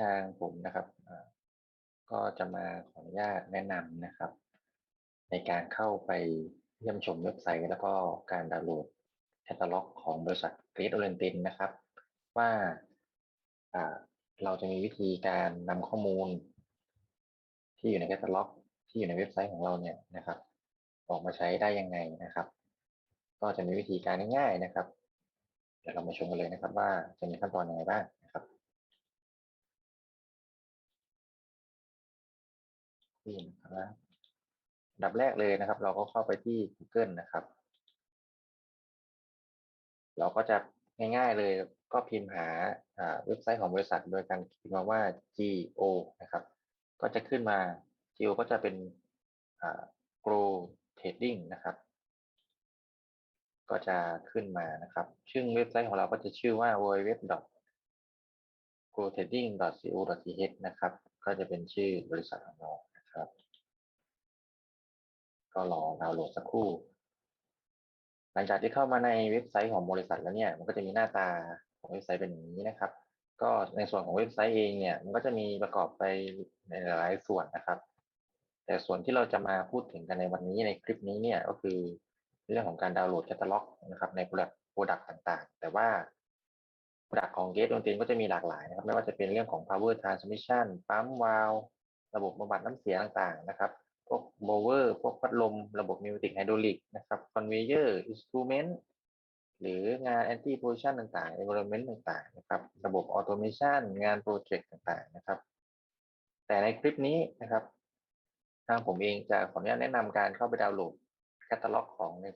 ทางผมนะครับ ก็จะมาขออนุญาตแนะนำนะครับ ในการเข้าไปเยี่ยมชมเว็บไซต์ แล้วก็การดาวน์โหลดแคตตาล็อกของบริษัท Great Orientin นะครับว่าอ่าเราจะมีวิธีการนำข้อมูล ที่อยู่ในแคตตาล็อก ที่อยู่ในเว็บไซต์ของเราเนี่ยนะครับ ออกมาใช้ได้ยังไงนะครับ ก็จะมีวิธีการง่ายๆนะครับ เดี๋ยวเรามาชมกันเลยนะครับ ว่าจะมีขั้นตอนยังไงบ้าง คู่นะครับดับแรกเลยนะครับ เราก็เข้าไปที่ Google นะครับ เราก็จะง่ายๆเลยก็พิมพ์หาเว็บไซต์ของบริษัท โดยการพิมพ์มาว่า GO นะครับ ก็จะขึ้นมา GO ก็จะเป็น Grow Trading นะครับ ก็จะขึ้นมานะครับชื่อเว็บไซต์ของเราก็จะชื่อว่า www.growtrading.co.th นะครับ ก็จะเป็นชื่อบริษัทของเรา นะครับ ก็รอดาวน์โหลดสักครู่ หลังจากที่เข้ามาในเว็บไซต์ของบริษัทแล้วเนี่ย มันก็จะมีหน้าตาของเว็บไซต์เป็นอย่างนี้นะครับ ก็ในส่วนของเว็บไซต์เองเนี่ย มันก็จะมีประกอบไปในหลายส่วนนะครับ แต่ส่วนที่เราจะมาพูดถึงกันในวันนี้ในคลิปนี้เนี่ยก็คือเรื่องของการดาวน์โหลดแคตตาล็อกนะครับในโปรดักต์โปรดักต์ต่างๆ แต่ว่าโปรดักต์ของ Gate ดนตรีก็จะมีหลากหลายนะครับ ไม่ว่าจะเป็นเรื่องของ power transmission ปั๊มวาล์ว ระบบบำบัดน้ำเสียต่างๆนะครับพวกโบเวอร์พวกพัดลม ระบบนิวติกไฮดรอลิกนะครับคอนเวเยอร์อินสตูเมนต์หรืองานแอนตี้โพซิชันต่างๆ environment ต่างๆนะครับระบบออโตเมชันงานโปรเจกต์ต่างๆนะครับแต่ในคลิปนี้นะครับ ทางผมเองจะขออนุญาตแนะนำการเข้าไปดาวน์โหลดแคตตาล็อกของใน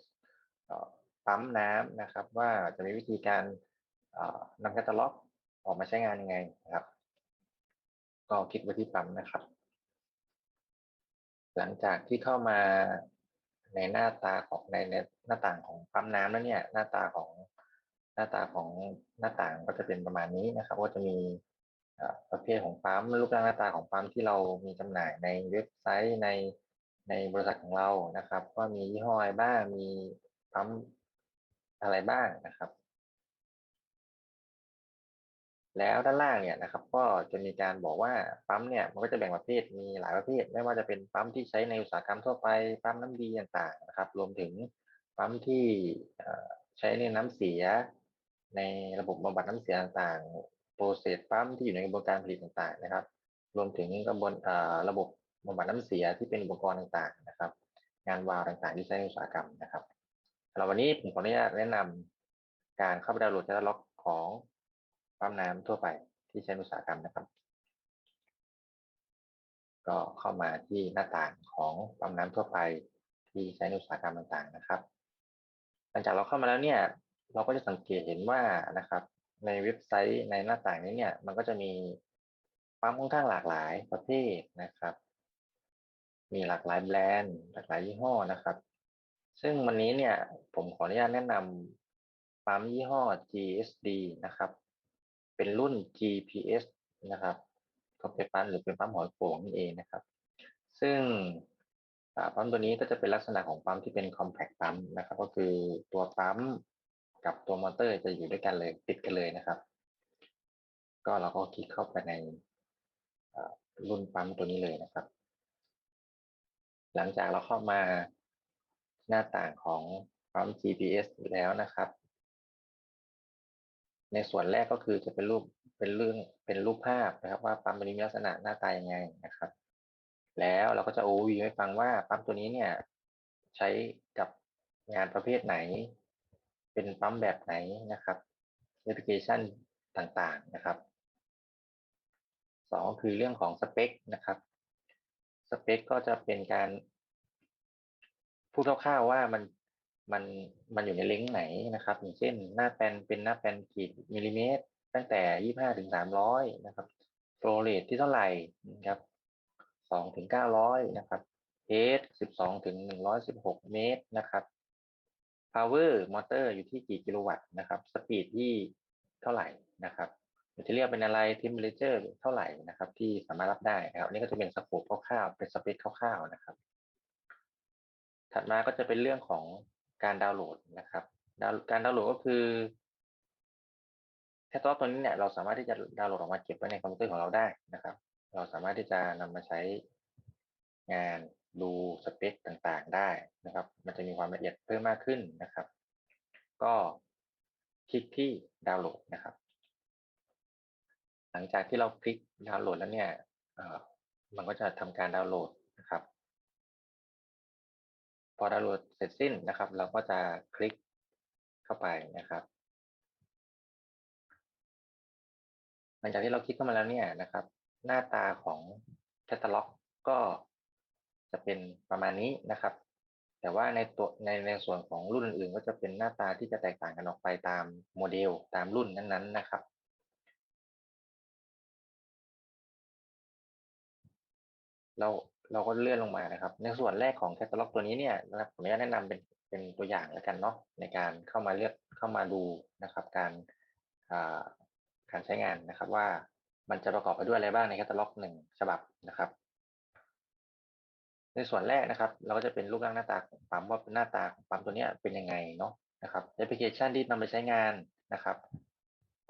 ปั๊มน้ำนะครับ ว่าจะมีวิธีการนำแคตตาล็อกออกมาใช้งานยังไงนะครับ ก็คลิกไปที่ปั๊มนะครับ หลังจากที่เข้ามาในหน้าตาของในหน้าต่างของปั๊มน้ำแล้วเนี่ย หน้าตาของหน้าตาของหน้าต่างก็จะเป็นประมาณนี้นะครับ ก็จะมีประเภทของปั๊มรูปร่างหน้าตาของปั๊มที่เรามีจำหน่ายในเว็บไซต์ในในบริษัทของเรานะครับ ว่ามียี่ห้ออะไรบ้างมีปั๊มอะไรบ้างนะครับ แล้วด้านล่างเนี่ยนะครับก็จะมีการบอกว่าปั๊มเนี่ยมันก็จะแบ่งประเภทมีหลายประเภท ไม่ว่าจะเป็นปั๊มที่ใช้ในอุตสาหกรรมทั่วไปปั๊มน้ำดีต่างๆนะครับ รวมถึงปั๊มที่ใช้ในน้ำเสีย ในระบบบำบัดน้ำเสียต่างๆ โปรเซสปั๊มที่อยู่ในกระบวนการผลิตต่างๆนะครับ รวมถึงกระบวนระบบบำบัดน้ำเสียที่เป็นอุปกรณ์ต่างๆนะครับ งานวาล์วต่างๆ ที่ใช้ในอุตสาหกรรมนะครับสำหรับวันนี้ผมขออนุญาตแนะนำการเข้าไปดาวน์โหลดแคตตาล็อกของ ปั๊มน้ำทั่วไปที่ใช้อุตสาหกรรมนะครับ ก็เข้ามาที่หน้าต่างของปั๊มน้ำทั่วไปที่ใช้ในอุตสาหกรรมต่างๆนะครับ หลังจากเราเข้ามาแล้วเนี่ย เราก็จะสังเกตเห็นว่านะครับ ในเว็บไซต์ในหน้าต่างนี้เนี่ย มันก็จะมีปั๊มค่อนข้างหลากหลายประเภทนะครับ มีหลากหลายแบรนด์หลากหลายยี่ห้อนะครับ ซึ่งวันนี้เนี่ยผมขออนุญาตแนะนำปั๊มยี่ห้อ GSD นะครับ เป็นรุ่น GPS นะครับก็เป็นปั๊มหรือเป็นปั๊มหอยโข่งนี่เองนะครับ ซึ่งปั๊มตัวนี้ก็จะเป็นลักษณะของปั๊มที่เป็น compact ปั๊มนะครับ ก็คือตัวปั๊มกับตัวมอเตอร์จะอยู่ด้วยกันเลยติดกันเลยนะครับ ก็เราก็คลิกเข้าไปในรุ่นปั๊มตัวนี้เลยนะครับ หลังจากเราเข้ามาหน้าต่างของปั๊ม GPS แล้วนะครับ ในส่วนแรกก็คือจะเป็นรูปเป็นเรื่องเป็นรูปภาพนะครับ ว่าปั๊มตัวนี้มีลักษณะหน้าตายังไงนะครับ แล้วเราก็จะโอวีให้ฟังว่าปั๊มตัวนี้เนี่ยใช้กับงานประเภทไหน เป็นปั๊มแบบไหนนะครับแอปพลิเคชันต่างๆนะครับสองคือเรื่องของสเปคนะครับสเปคก็จะเป็นการพูดคร่าวๆว่ามัน มันมันอยู่ในเลงไหนนะครับ อย่างเช่น หน้าแปนเป็นหน้าแปนกี่มิลลิเมตร ตั้งแต่ยี่ห้าถึงสามร้อยนะครับโฟลเรทที่เท่าไหร่นะครับสองถึงเก้าร้อยนะครับเฮดสิบสองถึงหนึ่งร้อยสิบหกเมตรนะครับ power มอเตอร์อยู่ที่กี่กิโลวัตต์นะครับสปีดที่เท่าไหร่นะครับจะเรียกเป็นอะไร temperature เท่าไหร่นะครับ ที่สามารถรับได้นะครับนี่ก็จะเป็นสโคปคร่าวๆเป็นสเปคคร่าวๆนะครับ ถัดมาก็จะเป็นเรื่องของ การดาวน์โหลดนะครับการดาวน์โหลดก็คือแคตตาล็อกตัวนี้เนี่ยเราสามารถที่จะดาวน์โหลดออกมาเก็บไว้ในคอมพิวเตอร์ของเราได้นะครับ เราสามารถที่จะนำมาใช้งานดูสเปคต่างๆได้นะครับ มันจะมีความละเอียดเพิ่มมากขึ้นนะครับ ก็คลิกที่ดาวน์โหลดนะครับ หลังจากที่เราคลิกดาวน์โหลดแล้วเนี่ยมันก็จะทำการดาวน์โหลดนะครับ อดาวน์โหลดเสร็จสิ้นนะครับ เราก็จะคลิกเข้าไปนะครับ หลังจากที่เราคลิกเข้ามาแล้วเนี่ยนะครับ หน้าตาของแคตตาล็อกก็จะเป็นประมาณนี้นะครับ แต่ว่าในตัวในในส่วนของรุ่นอื่นก็จะเป็นหน้าตาที่จะแตกต่างกันออกไปตามโมเดลตามรุ่นนั้นๆนะครับเรา เราก็เลื่อนลงมานะครับ ในส่วนแรกของแคตตาล็อกตัวนี้เนี่ยนะครับผมจะแนะนำเป็นเป็นตัวอย่างแล้วกันเนาะในการเข้ามาเลือกเข้ามาดูนะครับ การการใช้งานนะครับ ว่ามันจะประกอบไปด้วยอะไรบ้างในแคตตาล็อกหนึ่งฉบับนะครับ ในส่วนแรกนะครับ เราก็จะเป็นรูปร่างหน้าตาของปั๊มว่าหน้าตาของปั๊มตัวนี้เป็นยังไงเนาะนะครับแอปพลิเคชันที่นำไปใช้งานนะครับ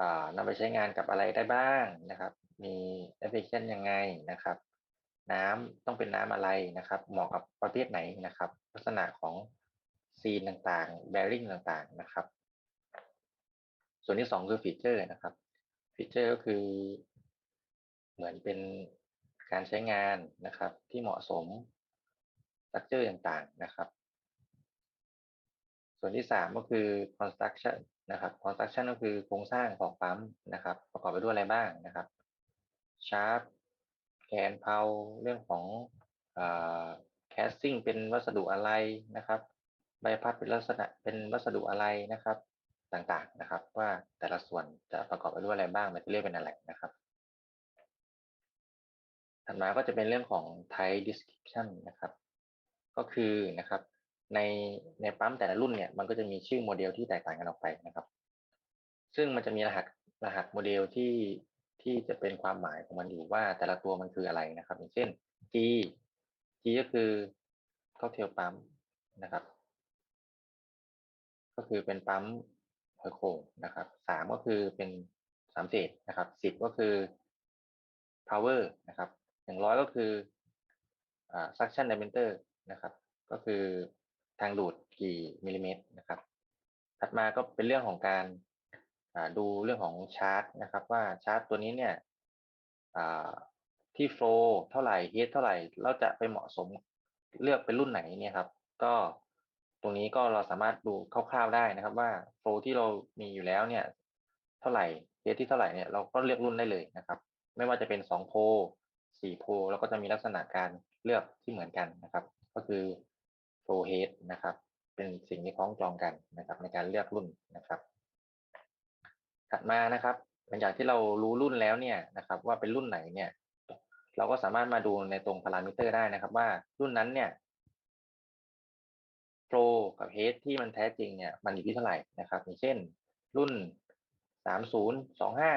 อ่านำไปใช้งานกับอะไรได้บ้างนะครับ มีแอปพลิเคชันยังไงนะครับ น้ำต้องเป็นน้ำอะไรนะครับ เหมาะกับประเภทไหนนะครับ ลักษณะของซีนต่างๆ แบริ่งต่างๆนะครับ ส่วนที่สองคือฟีเจอร์นะครับฟีเจอร์ก็คือเหมือนเป็นการใช้งานนะครับ ที่เหมาะสมสตรัคเจอร์ต่างๆนะครับ ส่วนที่สามก็คือ construction นะครับ construction ก็คือโครงสร้างของปั๊มนะครับ ประกอบไปด้วยอะไรบ้างนะครับชาร์ป นเพาเรื่องของแคสซิ่งเป็นวัสดุอะไรนะครับ ใบพัดเป็นลักษณะเป็นวัสดุอะไรนะครับต่างๆนะครับ ว่าแต่ละส่วนจะประกอบไปด้วยอะไรบ้างแมทเทียลเป็นอะไรนะครับถัดมาก็จะเป็นเรื่องของ type description นะครับ ก็คือนะครับในในปั๊มแต่ละรุ่นเนี่ยมันก็จะมีชื่อโมเดลที่แตกต่างกันออกไปนะครับ ซึ่งมันจะมีรหัสรหัสโมเดลที่ ที่จะเป็นความหมายของมันอยู่ว่าแต่ละตัวมันคืออะไรนะครับ อย่างเช่น G G ก็คือข้าเทลปั๊มนะครับ ก็คือเป็นปั๊มหอยโข่งนะครับสามก็คือเป็นสามเศษนะครับสิบก็คือ power นะครับหนึ่งร้อยก็คือ suction diameter นะครับ ก็คือทางดูดกี่มิลลิเมตรนะครับ ถัดมาก็เป็นเรื่องของการ ดูเรื่องของชาร์ตนะครับว่าชาร์ตตัวนี้เนี่ยที่โฟล์เท่าไหร่เฮดเท่าไหร่เราจะไปเหมาะสมเลือกเป็นรุ่นไหนเนี่ยครับ ก็ตรงนี้ก็เราสามารถดูคร่าวๆได้นะครับ ว่าโฟล์ที่เรามีอยู่แล้วเนี่ย เท่าไหร่เฮดที่เท่าไหร่เนี่ยเราก็เลือกรุ่นได้เลยนะครับ ไม่ว่าจะเป็นสองโพสี่โพเราก็จะมีลักษณะการเลือกที่เหมือนกันนะครับ ก็คือโฟลเฮดนะครับ เป็นสิ่งที่คล้องจองกันนะครับ ในการเลือกรุ่นนะครับ ถัดมานะครับ หลังจากที่เรารู้รุ่นแล้วเนี่ยนะครับ ว่าเป็นรุ่นไหนเนี่ย เราก็สามารถมาดูในตรงพารามิเตอร์ได้นะครับ ว่ารุ่นนั้นเนี่ยโฟกับเฮดที่มันแท้จริงเนี่ยมันอยู่ที่เท่าไหร่นะครับอย่างเช่น รุ่นสามศูนย์สองห้า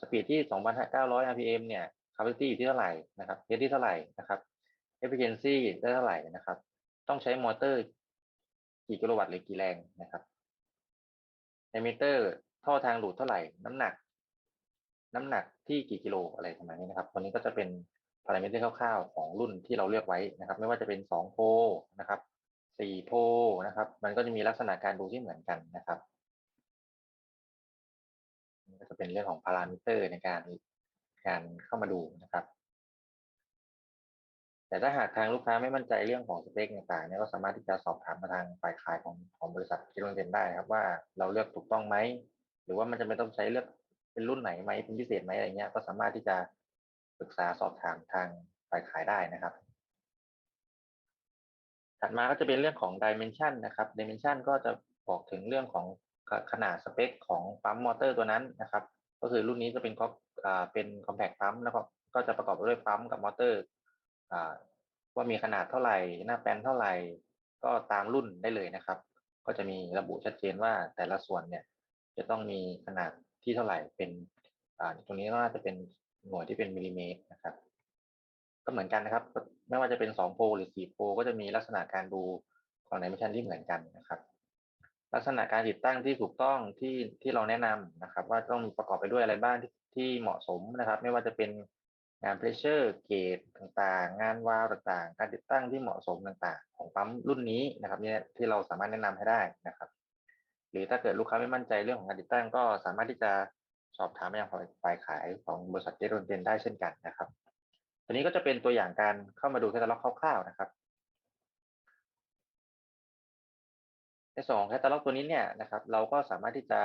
สปีดที่สองพันเก้าร้อย rpm เนี่ย capacity อยู่ที่เท่าไหร่นะครับเฮดที่เท่าไหร่นะครับ efficiency ได้เท่าไหร่นะครับ ต้องใช้มอเตอร์กี่กิโลวัตต์หรือกี่แรงนะครับ diameter ท่อทางดูดเท่าไหร่ น้ำหนัก น้ำหนักที่กี่กิโลอะไรประมาณนี้นะครับตัวนี้ก็จะเป็นพารามิเตอร์คร่าวๆของรุ่นที่เราเลือกไว้นะครับ ไม่ว่าจะเป็นสองโพนะครับสี่โพนะครับ มันก็จะมีลักษณะการดูที่เหมือนกันนะครับนี่ก็จะเป็นเรื่องของพารามิเตอร์ในการการเข้ามาดูนะครับ แต่ถ้าหากทางลูกค้าไม่มั่นใจเรื่องของสเปคต่างๆเนี่ยก็สามารถที่จะสอบถามมาทางฝ่ายขายของของบริษัทที่โรงเรียนได้ครับว่าเราเลือกถูกต้องไหมหรือว่ามันจะไม่ต้องใช้เลือกเป็นรุ่นไหนไหมเป็นพิเศษไหมอะไรเงี้ยก็สามารถที่จะปรึกษาสอบถามทางฝ่ายขายได้นะครับ ถัดมาก็จะเป็นเรื่องของ dimension นะครับ dimension ก็จะบอกถึงเรื่องของขนาดสเปคของปั๊มมอเตอร์ตัวนั้นนะครับ ก็คือรุ่นนี้จะเป็นก็เป็น compact ปั๊มแล้วก็ก็จะประกอบด้วยปั๊มกับมอเตอร์ ว่ามีขนาดเท่าไหร่ หน้าแปนเท่าไหร่ ก็ตามรุ่นได้เลยนะครับ ก็จะมีระบุชัดเจนว่าแต่ละส่วนเนี่ย จะต้องมีขนาดที่เท่าไหร่เป็นตรงนี้น่าจะเป็นหน่วยที่เป็นมิลลิเมตรนะครับ ก็เหมือนกันนะครับ ไม่ว่าจะเป็น2โพหรือ4โพก็จะมีลักษณะการดูของไดเมชันที่เหมือนกันนะครับ ลักษณะการติดตั้งที่ถูกต้องที่ที่เราแนะนำนะครับ ว่าต้องประกอบไปด้วยอะไรบ้างที่ที่เหมาะสมนะครับ ไม่ว่าจะเป็น งานเพรสเชอร์เกจต่างๆ งานวาล์วต่างๆ การติดตั้งที่เหมาะสมต่างๆ ของปั๊มรุ่นนี้นะครับเนี่ยที่เราสามารถแนะนำให้ได้นะครับ หรือถ้าเกิดลูกค้าไม่มั่นใจเรื่องของการติดตั้งก็สามารถที่จะสอบถามไปยังฝ่ายขายของบริษัทเจโรนเดนได้เช่นกันนะครับอันนี้ก็จะเป็นตัวอย่างการเข้ามาดูแคตตาล็อกคร่าวๆนะครับในส่วนของแคตตาล็อกตัวนี้เนี่ยนะครับ เราก็สามารถที่จะ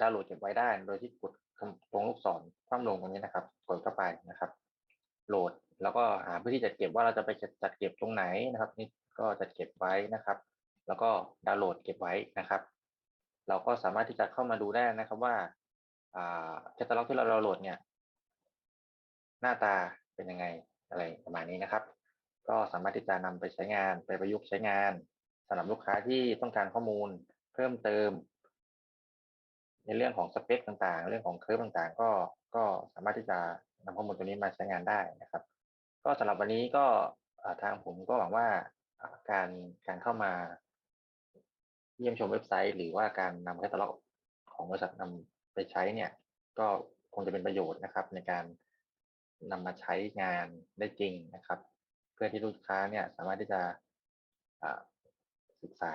ดาวน์โหลดเก็บไว้ได้ โดยที่กด ตรงลูกศรคว่ำลงตรงนี้นะครับ กดเข้าไปนะครับ โหลดแล้วก็หาพื้นที่จัดเก็บว่าเราจะไปจัดเก็บตรงไหนนะครับ นี่ก็จัดเก็บไว้นะครับ แล้วก็ดาวน์โหลดเก็บไว้นะครับ เราก็สามารถที่จะเข้ามาดูได้นะครับว่าแคตตาล็อกที่เราดาวน์โหลดเนี่ย หน้าตาเป็นยังไงอะไรประมาณนี้นะครับ ก็สามารถที่จะนำไปใช้งานไปประยุกต์ใช้งานสำหรับลูกค้าที่ต้องการข้อมูลเพิ่มเติม ในเรื่องของสเปคต่างๆ เรื่องของเคอร์ฟต่างๆ ก็ก็สามารถที่จะนำข้อมูลตัวนี้มาใช้งานได้นะครับ ก็สำหรับวันนี้ก็ทางผมก็หวังว่าการการเข้ามา เยี่ยมชมเว็บไซต์ หรือว่าการนำแคตตาล็อกของบริษัทนำไปใช้เนี่ย ก็คงจะเป็นประโยชน์นะครับ ในการนำมาใช้งานได้จริงนะครับ เพื่อที่ลูกค้าเนี่ยสามารถที่จะศึกษา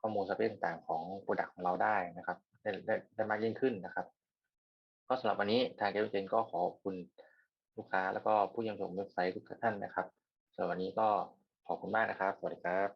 ข้อมูลสเปคต่างๆของโปรดักต์ของเราได้นะครับ ได้ได้ได้มากยิ่งขึ้นนะครับ ก็สำหรับวันนี้ทางเกมเจนก็ขอขอบคุณลูกค้าแล้วก็ผู้ยังชมเว็บไซต์ทุกท่านนะครับสำหรับวันนี้ก็ขอบคุณมากนะครับ สวัสดีครับ